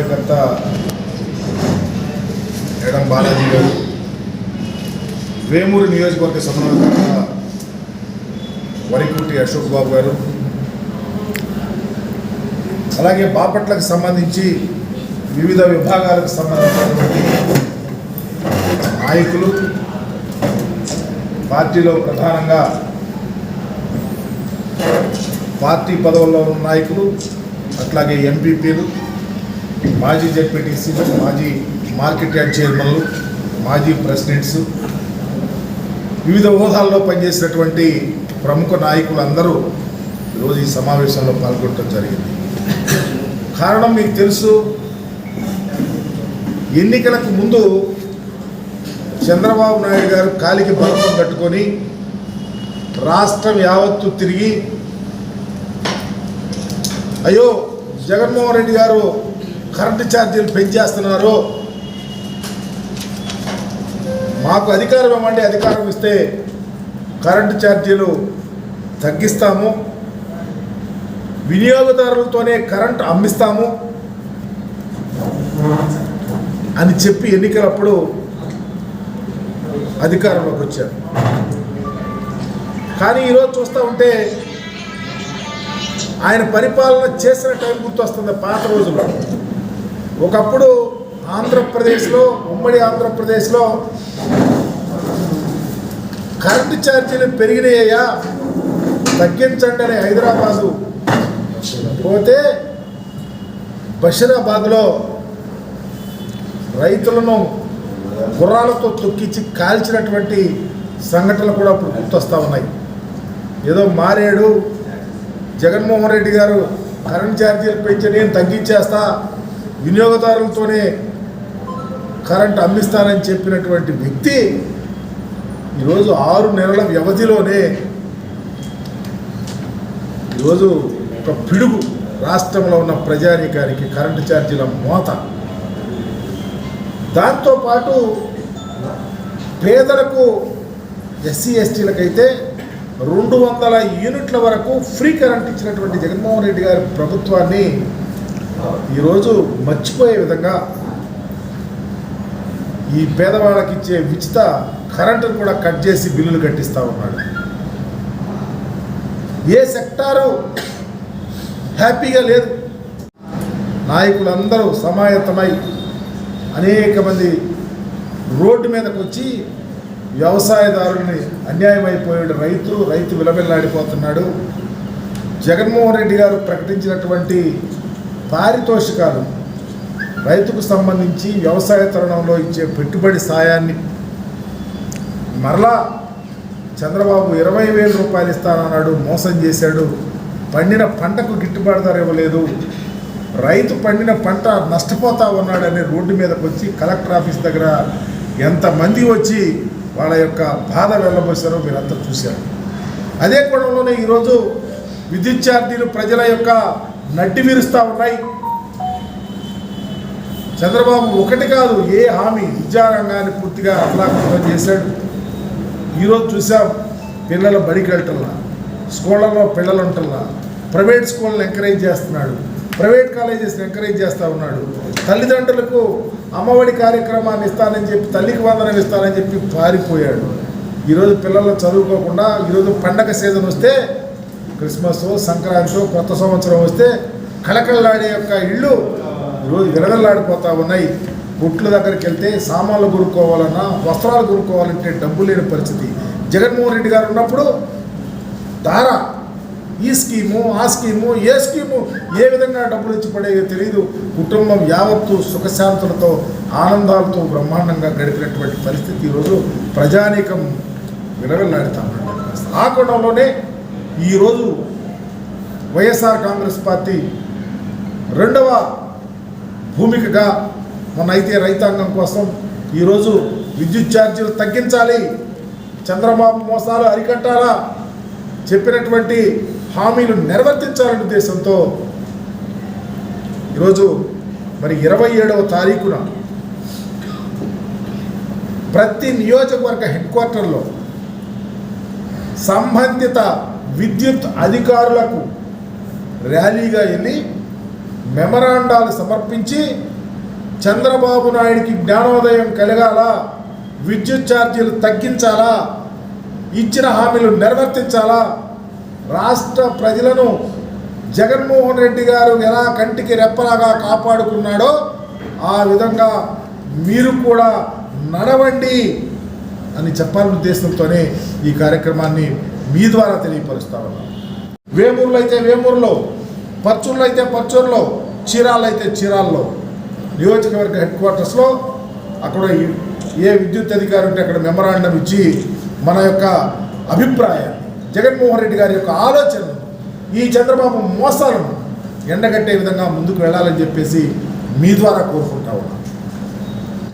సమన్వయకర్త ఎడం బాలాజీ గారు వేమూరు నియోజకవర్గ సమన్వయకర్త వరికుట్టి అశోక్ బాబు గారు అలాగే బాపట్లకు సంబంధించి వివిధ విభాగాలకు సంబంధించినటువంటి నాయకులు పార్టీలో ప్రధానంగా పార్టీ పదవుల్లో ఉన్న నాయకులు అట్లాగే ఎంపీపీలు మాజీ జెడ్పీటీసీలు మాజీ మార్కెట్ యార్డ్ చైర్మన్లు మాజీ ప్రెసిడెంట్స్ వివిధ హోదాల్లో పనిచేసినటువంటి ప్రముఖ నాయకులు అందరూ ఈరోజు ఈ సమావేశంలో పాల్గొనడం జరిగింది. కారణం మీకు తెలుసు ఎన్నికలకు ముందు చంద్రబాబు నాయుడు గారు కాలికి బలపం కట్టుకొని రాష్ట్రం యావత్తు తిరిగి అయ్యో జగన్మోహన్ రెడ్డి గారు కరెంటు ఛార్జీలు పెంచేస్తున్నారు. మాకు అధికారం ఇవ్వండి అధికారం ఇస్తే కరెంటు ఛార్జీలు తగ్గిస్తాము. వినియోగదారులతోనే కరెంట్ అమ్మిస్తాము అని చెప్పి ఎన్నికలప్పుడు అధికారంలోకి వచ్చారు. కానీ ఈరోజు చూస్తూ ఉంటే ఆయన పరిపాలన చేసిన టైం గుర్తొస్తుంది పాత రోజుల్లో. ఒకప్పుడు ఆంధ్రప్రదేశ్లో ఉమ్మడి ఆంధ్రప్రదేశ్లో కరెంటు ఛార్జీలు పెరిగినాయ్యా. తగ్గించండి అని హైదరాబాదు పోతే బషీరాబాద్లో రైతులను గుర్రాలతో తొక్కించి కాల్చినటువంటి సంఘటనలు కూడా ఇప్పుడు గుర్తొస్తూ ఉన్నాయి. ఏదో మారేడు జగన్మోహన్ రెడ్డి గారు కరెంట్ ఛార్జీలు పెంచి నేను తగ్గించేస్తా వినియోగదారులతోనే కరెంట్ అమ్మిస్తానని చెప్పినటువంటి వ్యక్తి ఈరోజు ఆరు నెలల వ్యవధిలోనే ఈరోజు ఒక పిడుగు రాష్ట్రంలో ఉన్న ప్రజానీకానికి కరెంటు ఛార్జీల మోత. దాంతోపాటు పేదలకు ఎస్సీ ఎస్టీలకైతే రెండు వందల యూనిట్ల వరకు ఫ్రీ కరెంట్ ఇచ్చినటువంటి జగన్మోహన్ రెడ్డి గారి ప్రభుత్వాన్ని ఈరోజు మర్చిపోయే విధంగా ఈ పేదవాళ్ళకి ఇచ్చే ఉచిత కరెంటును కూడా కట్ చేసి బిల్లులు కట్టిస్తూ ఉన్నాడు. ఏ సెక్టారు హ్యాపీగా లేదు. నాయకులందరూ సమాయత్తమై అనేక మంది రోడ్డు మీదకు వచ్చి వ్యవసాయదారుల్ని అన్యాయమైపోయాడు. రైతు రైతు విలవిల్లాడిపోతున్నాడు. జగన్మోహన్ రెడ్డి గారు ప్రకటించినటువంటి పారితోషికాలు. రైతుకు సంబంధించి వ్యవసాయ తరుణంలో ఇచ్చే పెట్టుబడి సాయాన్ని మరలా చంద్రబాబు ఇరవై వేల రూపాయలు ఇస్తానన్నాడు మోసం చేశాడు. పండిన పంటకు గిట్టుబాటు ధర ఇవ్వలేదు. రైతు పండిన పంట నష్టపోతా ఉన్నాడని రోడ్డు మీదకి వచ్చి కలెక్టర్ ఆఫీస్ దగ్గర ఎంతమంది వచ్చి వాళ్ళ యొక్క బాధ వెళ్ళబోసారో మీరంతా చూశారు. అదే కోణంలోనే ఈరోజు విద్యుత్ ఛార్జీలు ప్రజల యొక్క నడ్డి విరుస్తూ ఉన్నాయి. చంద్రబాబు ఒకటి కాదు ఏ హామీ విద్యారంగాన్ని పూర్తిగా అఫలాకృతం చేశాడు? ఈరోజు చూసాం పిల్లలు బడికి స్కూళ్ళలో పిల్లలు ఉంటల్లా ప్రైవేట్ స్కూళ్ళని ఎంకరేజ్ చేస్తున్నాడు. ప్రైవేట్ కాలేజెస్ని ఎంకరేజ్ చేస్తూ ఉన్నాడు. తల్లిదండ్రులకు అమ్మఒడి కార్యక్రమాన్ని ఇస్తానని చెప్పి తల్లికి వందనం ఇస్తానని చెప్పి పారిపోయాడు. ఈరోజు పిల్లలు చదువుకోకుండా ఈరోజు పండగ సీజన్ వస్తే క్రిస్మస్ సంక్రాంతి కొత్త సంవత్సరం వస్తే కళకళలాడే యొక్క ఇళ్ళు ఈరోజు విరగల్లాడిపోతూ ఉన్నాయి. గుట్ల దగ్గరికి వెళ్తే సామాన్లు కొనుక్కోవాలన్నా వస్త్రాలు కొనుక్కోవాలంటే డబ్బు లేని పరిస్థితి. జగన్మోహన్ రెడ్డి గారు ఉన్నప్పుడు ధార ఈ స్కీము ఆ స్కీము ఏ స్కీము ఏ విధంగా డబ్బులు ఇచ్చి పడేదో తెలియదు కుటుంబం యావత్తు సుఖశాంతులతో ఆనందాలతో బ్రహ్మాండంగా గడిపినటువంటి పరిస్థితి ఈరోజు ప్రజానీకం విలవిల్లాడుతా ఉన్నాడు ఆ కోణంలోనే ఈరోజు వైఎస్ఆర్ కాంగ్రెస్ పార్టీ రెండవ భూమికగా మన అయితే రైతాంగం కోసం ఈరోజు విద్యుత్ ఛార్జీలు తగ్గించాలి. చంద్రబాబు మోసాలు అరికట్టాలా? చెప్పినటువంటి హామీలు నెరవేర్తించాలనే ఉద్దేశంతో ఈరోజు మరి ఇరవై ఏడవ తారీఖున ప్రతి నియోజకవర్గ హెడ్ క్వార్టర్లో సంబంధిత విద్యుత్ అధికారులకు ర్యాలీగా వెళ్ళి మెమరాండాలు సమర్పించి చంద్రబాబు నాయుడికి జ్ఞానోదయం కలగాల? విద్యుత్ ఛార్జీలు తగ్గించాలా? ఇచ్చిన హామీలు నిర్వర్తించాలా? రాష్ట్ర ప్రజలను జగన్మోహన్ రెడ్డి గారు ఎలా కంటికి రెప్పలాగా కాపాడుకున్నాడో ఆ విధంగా మీరు కూడా నడవండి అని చెప్పాలనే ఉద్దేశంతోనే ఈ కార్యక్రమాన్ని మీ ద్వారా తెలియపరుస్తామన్నా వేమూరులో అయితే వేమూరులో పచ్చూరులో అయితే పచ్చూరులో చీరాలు అయితే చీరాల్లో. నియోజకవర్గ హెడ్ క్వార్టర్స్లో అక్కడ ఏ విద్యుత్ అధికారి ఉంటే అక్కడ మెమరాండం ఇచ్చి మన యొక్క అభిప్రాయాన్ని జగన్మోహన్ రెడ్డి గారి యొక్క ఆలోచనను ఈ చంద్రబాబు మోసాలను ఎండగట్టే విధంగా ముందుకు వెళ్ళాలని చెప్పేసి మీ ద్వారా కోరుకుంటా ఉన్నాను